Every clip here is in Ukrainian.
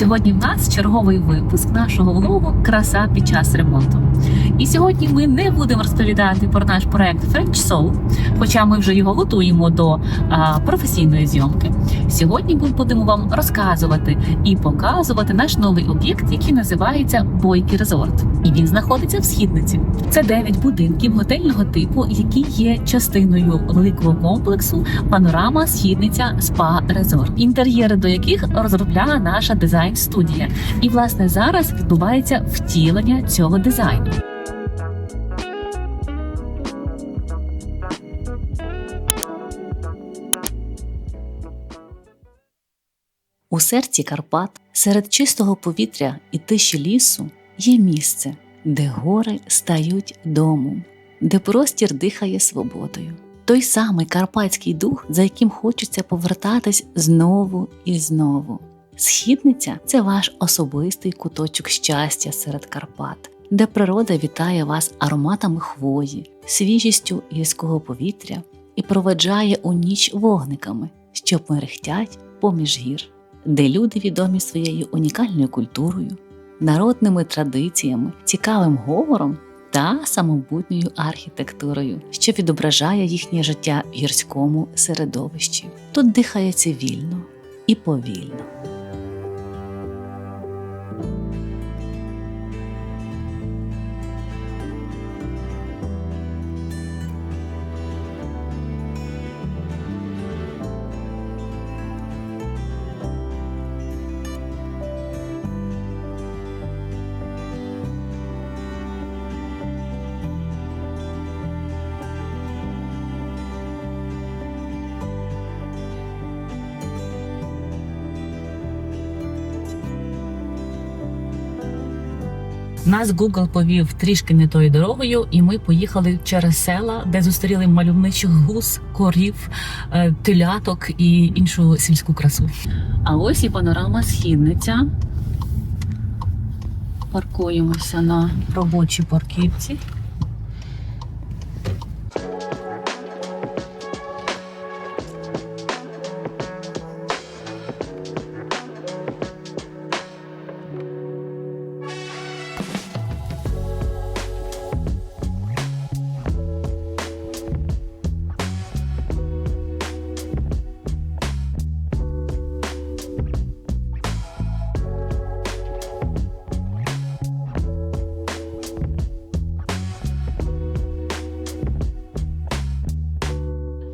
Сьогодні в нас черговий випуск нашого влогу Краса під час ремонту. І сьогодні ми не будемо розповідати про наш проект French Soul, хоча ми вже його готуємо до а, професійної зйомки. Сьогодні ми будемо вам розказувати і показувати наш новий об'єкт, який називається Бойки Резорт. І він знаходиться в східниці. Це 9 будинків готельного типу, які є частиною великого комплексу Панорама Східниця Спа Резорт, інтер'єри до яких розробляла наша дизайн студія. І власне зараз відбувається втілення цього дизайну. У серці Карпат, серед чистого повітря і тиші лісу, є місце, де гори стають домом, де простір дихає свободою. Той самий карпатський дух, за яким хочеться повертатись знову і знову. Східниця це ваш особистий куточок щастя серед Карпат, де природа вітає вас ароматами хвої, свіжістю гірського повітря і проведжає у ніч вогниками, що мерехтять поміж гір, де люди відомі своєю унікальною культурою, народними традиціями, цікавим говором та самобутньою архітектурою, що відображає їхнє життя в гірському середовищі. Тут дихається вільно і повільно. Нас Google повів трішки не тою дорогою, і ми поїхали через села, де зустріли мальовничих гус, корів, е, теляток і іншу сільську красу. А ось і панорама східниця. Паркуємося на робочій парківці.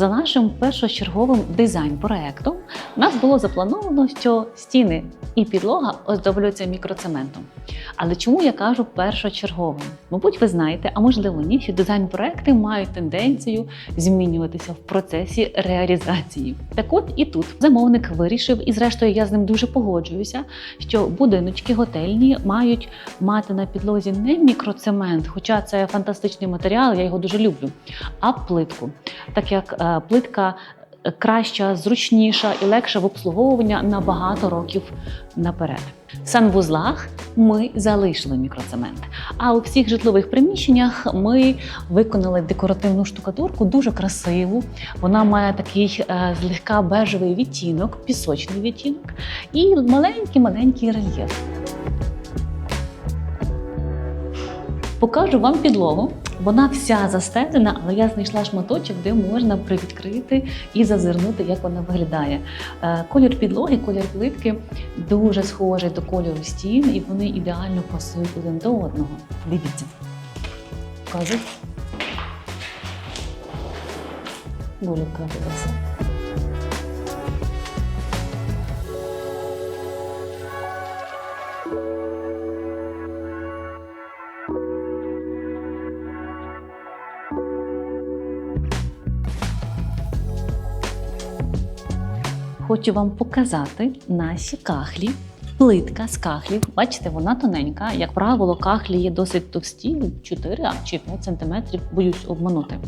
За нашим першочерговим дизайн-проектом у нас було заплановано, що стіни і підлога оздоблюються мікроцементом. Але чому я кажу першочерговим? Мабуть, ви знаєте, а можливо ні, що дизайн-проекти мають тенденцію змінюватися в процесі реалізації. Так от і тут замовник вирішив, і зрештою я з ним дуже погоджуюся, що будиночки готельні мають мати на підлозі не мікроцемент, хоча це фантастичний матеріал, я його дуже люблю, а плитку. Так як е, плитка краща, зручніша і легша в обслуговуванні на багато років наперед. В санвузлах ми залишили мікроцемент. А у всіх житлових приміщеннях ми виконали декоративну штукатурку, дуже красиву. Вона має такий е, злегка бежевий відтінок, пісочний відтінок і маленький-маленький рельєф. Покажу вам підлогу. Вона вся застелена, але я знайшла шматочок, де можна привідкрити і зазирнути, як вона виглядає. Е, Колір підлоги, колір плитки дуже схожий до кольору стін, і вони ідеально пасують один до одного. Дивіться. Кажу. Дуже краса. Хочу вам показати наші кахлі. Плитка з кахлів. Бачите, вона тоненька. Як правило, кахлі є досить товсті, 4 чи 5 см, боюсь обманути.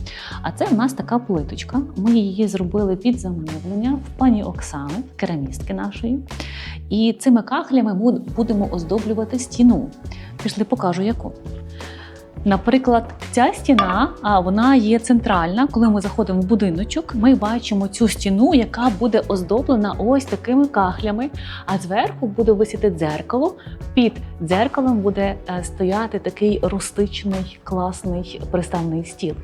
А це в нас така плиточка. Ми її зробили під замовлення в пані Оксани, керамістки нашої. І цими кахлями буд- будемо оздоблювати стіну. Пішли, покажу яку. Наприклад, ця стіна, а вона є центральна. Коли ми заходимо в будиночок, ми бачимо цю стіну, яка буде оздоблена ось такими кахлями. А зверху буде висіти дзеркало. Під дзеркалом буде е, стояти такий рустичний класний приставний стіл.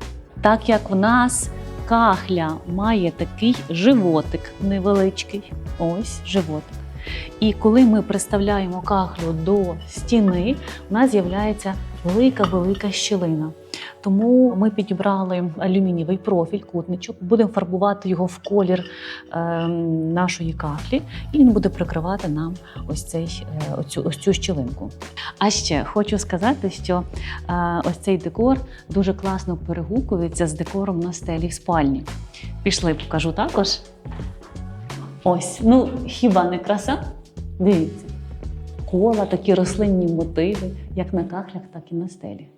Так як в нас кахля має такий животик невеличкий, ось животик. І коли ми приставляємо кахлю до стіни, у нас з'являється велика-велика щілина. Тому ми підібрали алюмінієвий профіль, кутничок, будемо фарбувати його в колір е, нашої кахлі, і він буде прикривати нам ось, цей, е, оцю, ось цю щілинку. А ще хочу сказати, що е, ось цей декор дуже класно перегукується з декором на стелі в спальні. Пішли, покажу також. Ось, ну хіба не краса? Дивіться, кола, такі рослинні мотиви, як на кахлях, так і на стелі.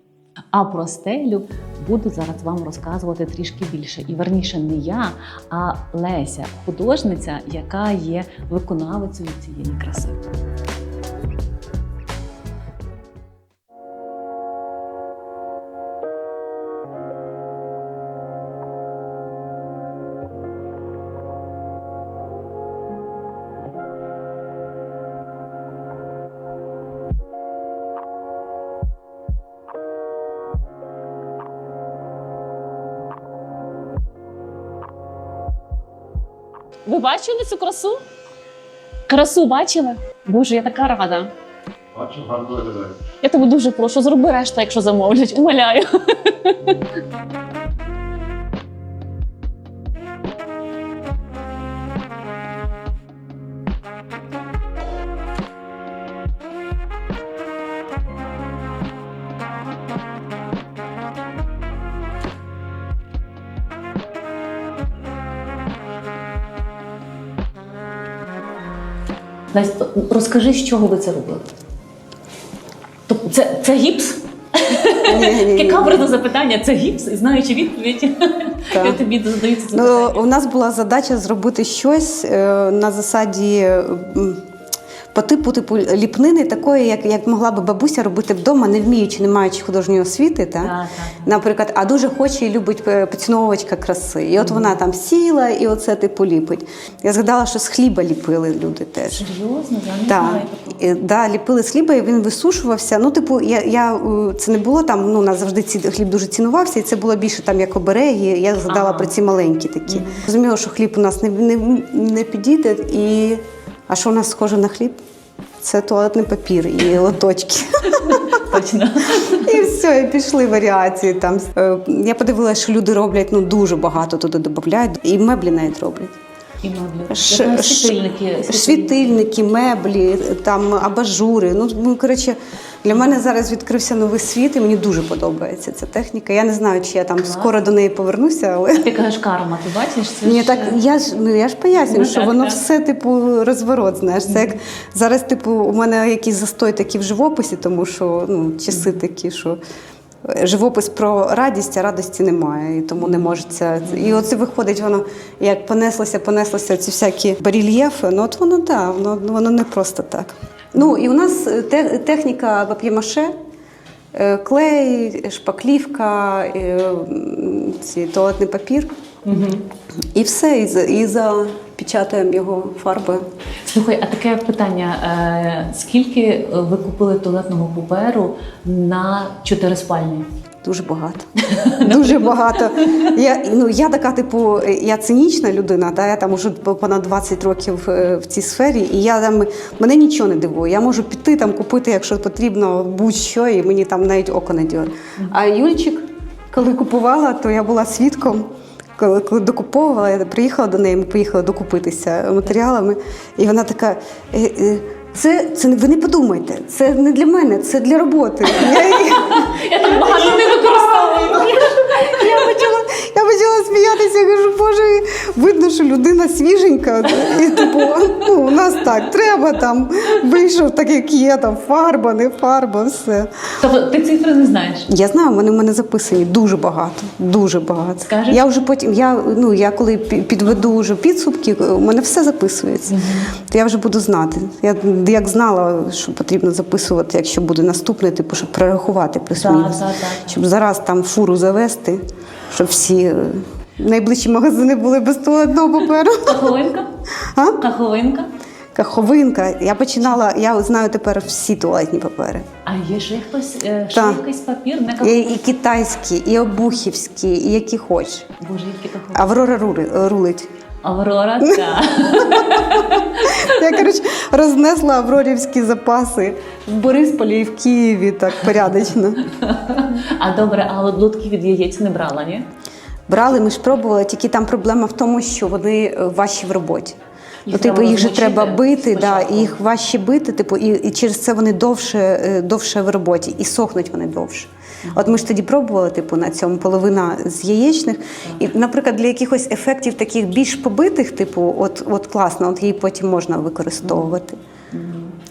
А про стелю буду зараз вам розказувати трішки більше. І верніше не я, а Леся, художниця, яка є виконавицею цієї краси. Ви бачили цю красу? Красу бачили? Боже, я така рада. Бачу, гарно виглядає. Я тебе дуже прошу, зроби решта, якщо замовлять, умоляю. розкажи, з чого ви це робили? Тобто це, це гіпс? Яке каверзне запитання, це гіпс, і знаючи відповідь, Так. я тобі задаю це Ну, запитання. у нас була задача зробити щось е, на засаді по типу типу ліпнини, такої, як, як могла би бабуся робити вдома, не вміючи, не маючи художньої освіти. Та? Так. Наприклад, а дуже хоче і любить е, поціновувачка краси. І от вона там сіла, і оце типу ліпить. Я згадала, що з хліба ліпили люди теж. Серйозно, я не знаю. І, да, ліпили з хліба, і він висушувався. Ну, типу, я, я е, це не було там. Ну, у нас завжди ці хліб дуже цінувався, і це було більше там як обереги. Я згадала Ага. про ці маленькі такі. Розуміла, що хліб у нас не, не, не підійде. І а що у нас схоже на хліб? Це туалетний папір і лоточки. Точно. І все, і пішли варіації. Там Е, я подивилася, що люди роблять ну дуже багато туди додають, і меблі навіть роблять. І меблі. Ш- світильники. Світильники, меблі, там абажури. Ну, ну, коротше, для мене зараз відкрився новий світ, і мені дуже подобається ця техніка. Я не знаю, чи я там скоро до неї повернуся, але Ти кажеш карма, ти бачиш? Це ні, ж, так я ж ну я ж пояснюю, Ну, що так, воно так. все типу розворот. Знаєш, це як зараз, типу, у мене якийсь застой такий в живописі, тому що ну часи такі, що. е, Живопис про радість, а радості немає, і тому не може це. І оце виходить, воно як понеслося, понеслося ці всякі барельєфи. Ну от воно да, воно, воно не просто так. Ну і у нас е, те- техніка пап'ємаше, е, клей, шпаклівка, е, ці, туалетний папір. І все, і, за- і запечатаємо його фарбою. Слухай, а таке питання: скільки ви купили туалетного паперу на чотири спальні? Дуже багато. Дуже багато. Я, ну, я така, типу, я цинічна людина, та, я там уже понад 20 років е, в цій сфері, і я там, мене нічого не дивує. Я можу піти там купити, якщо потрібно, будь-що, і мені там навіть око не дьор. А Юльчик, коли купувала, то я була свідком. Коли, коли докуповувала, я приїхала до неї, ми поїхали докупитися матеріалами, і вона така. «Е, е, Це, це ви не подумайте, це не для мене, це для роботи. Я, там багато не використовую. Почала, сміятися, я кажу, боже, видно, що людина свіженька. І типу, ну, у нас так, треба там, вийшов так, як є, там фарба, не фарба, все. Тобто ти цифри не знаєш. Я знаю, вони в мене записані дуже багато. Дуже багато. Скажеш? Я вже потім, я, ну, я коли підведу вже підсумки, у мене все записується. То я вже буду знати. Я як знала, що потрібно записувати, якщо буде наступний, типу, щоб прорахувати плюс-мінус. Щоб зараз там фуру завести, щоб всі е, найближчі магазини були без туалетного паперу. Каховинка? А? Каховинка? Каховинка. Я починала, я знаю тепер всі туалетні папери. А є ще хтось, е, ще Так. якийсь папір, не І, каховинка? і китайські, і обухівські, і які хочеш. Боже, які каховинки. Аврора рури- рулить. Аврора, так. Я коротше рознесла аврорівські запаси в Борисполі і в Києві так порядочно. А добре, а лодки від яєць не брала, ні? Брали, ми ж пробували, тільки там проблема в тому, що вони ваші важчі в роботі. Їх ну, типу, їх же треба бити, да, і їх важче бити, типу, і, і через це вони довше, е, довше в роботі, і сохнуть вони довше. От ми ж тоді пробували, типу, на цьому половина з яєчних. І, наприклад, для якихось ефектів таких більш побитих, типу, от, от класно, от її потім можна використовувати.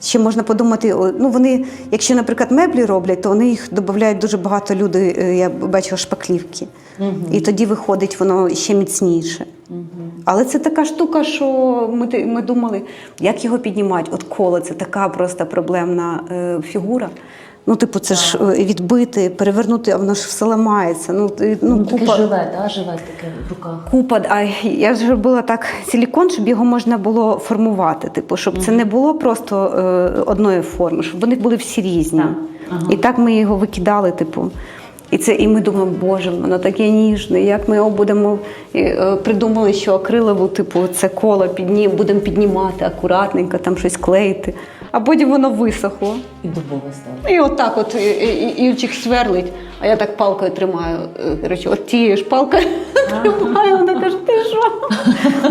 Ще можна подумати, ну вони, якщо, наприклад, меблі роблять, то вони їх додають дуже багато люди, е, я бачила шпаклівки. І тоді виходить воно ще міцніше. Але це така штука, що ми, ми думали, як його піднімати. От коло це така просто проблемна е, фігура. Ну, типу, це ж е, відбити, перевернути, а воно ж все ламається. Ну, ну, Ну, таке купа, живе, да, живе таке в руках. Купа, а я ж робила так силікон, щоб його можна було формувати. Типу, щоб це не було просто е, одної форми, щоб вони були всі різні. Так. Ага. І так ми його викидали, типу. І це, і ми думаємо, боже, воно таке ніжне. Як ми його будемо е, придумали, що акрилову, типу, це коло підні, будемо піднімати акуратненько, там щось клеїти. А потім воно висохло. І дубове стало. І отак от і- і- і- сверлить, а я так палкою тримаю. е, Коротше, от тією ж палкою тримаю, вона каже, ти що?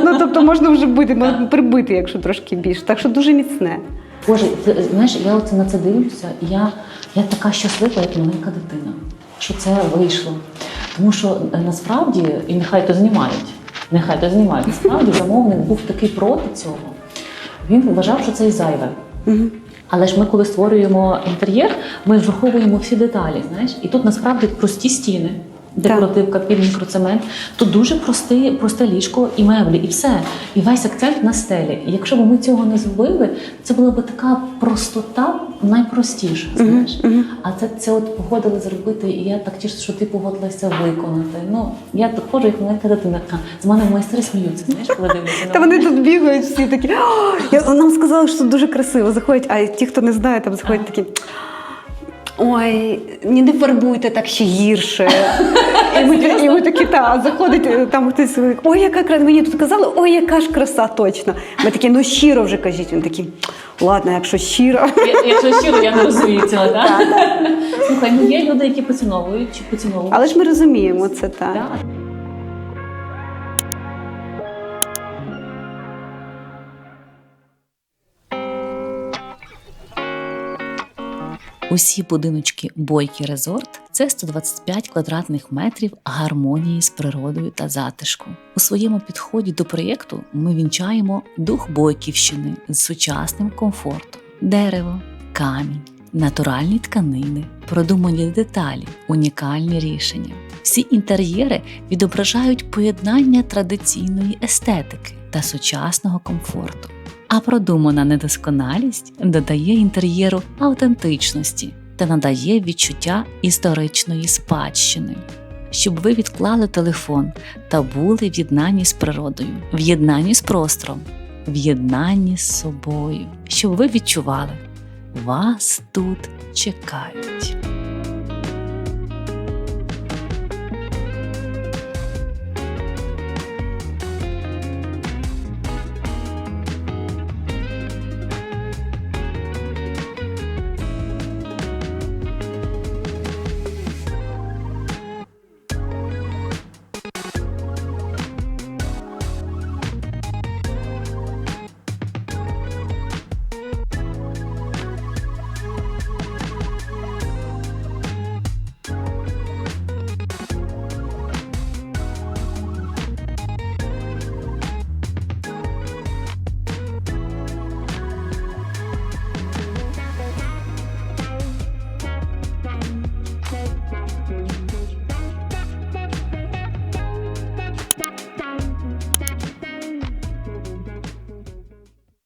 Ну тобто можна вже бити, можна прибити, якщо трошки більше. Так що дуже міцне. Боже, ти знаєш, я оце на це дивлюся, і я, я така щаслива, як маленька дитина, що це вийшло. Тому що е, насправді, і нехай то знімають, нехай то знімають. Насправді замовник був такий проти цього. Він вважав, що це і зайве. Але ж ми, коли створюємо інтер'єр, ми враховуємо всі деталі. Знаєш, і тут насправді прості стіни. Декоративка під мікроцемент, тут дуже просте, просте ліжко і меблі, і все. І весь акцент на стелі. І якщо б ми цього не зробили, це була б така простота найпростіша. Знаєш? А це, це от погодили зробити, і я так тішу, що ти погодилася виконати. Ну я так ходжу, як маленька дитина. З мене майстри сміються, знаєш, коли дивляться Та вони тут бігають всі такі. Нам сказали, що дуже красиво. Заходять, а ті, хто не знає, там заходять такі. Ой, не фарбуйте так ще гірше. І ми, і ми такі, та, заходить е, там хтось, ой, яка краса, мені тут казали, ой, яка ж краса точно. Ми такі, ну щиро вже кажіть. Він такий, ладно, якщо щиро. Я- Якщо щиро, я не розумію цього, так? Слухай, ну є люди, які поціновують чи поціновують. Але ж ми розуміємо це так. Так. Усі будиночки Бойки Резорт це 125 квадратних метрів гармонії з природою та затишку. У своєму підході до проєкту ми вінчаємо дух Бойківщини з сучасним комфортом: дерево, камінь, натуральні тканини, продумані деталі, унікальні рішення. Всі інтер'єри відображають поєднання традиційної естетики та сучасного комфорту. А продумана недосконалість додає інтер'єру автентичності та надає відчуття історичної спадщини. Щоб ви відклали телефон та були в єднанні з природою, в єднанні з простором, в єднанні з собою, щоб ви відчували, вас тут чекають.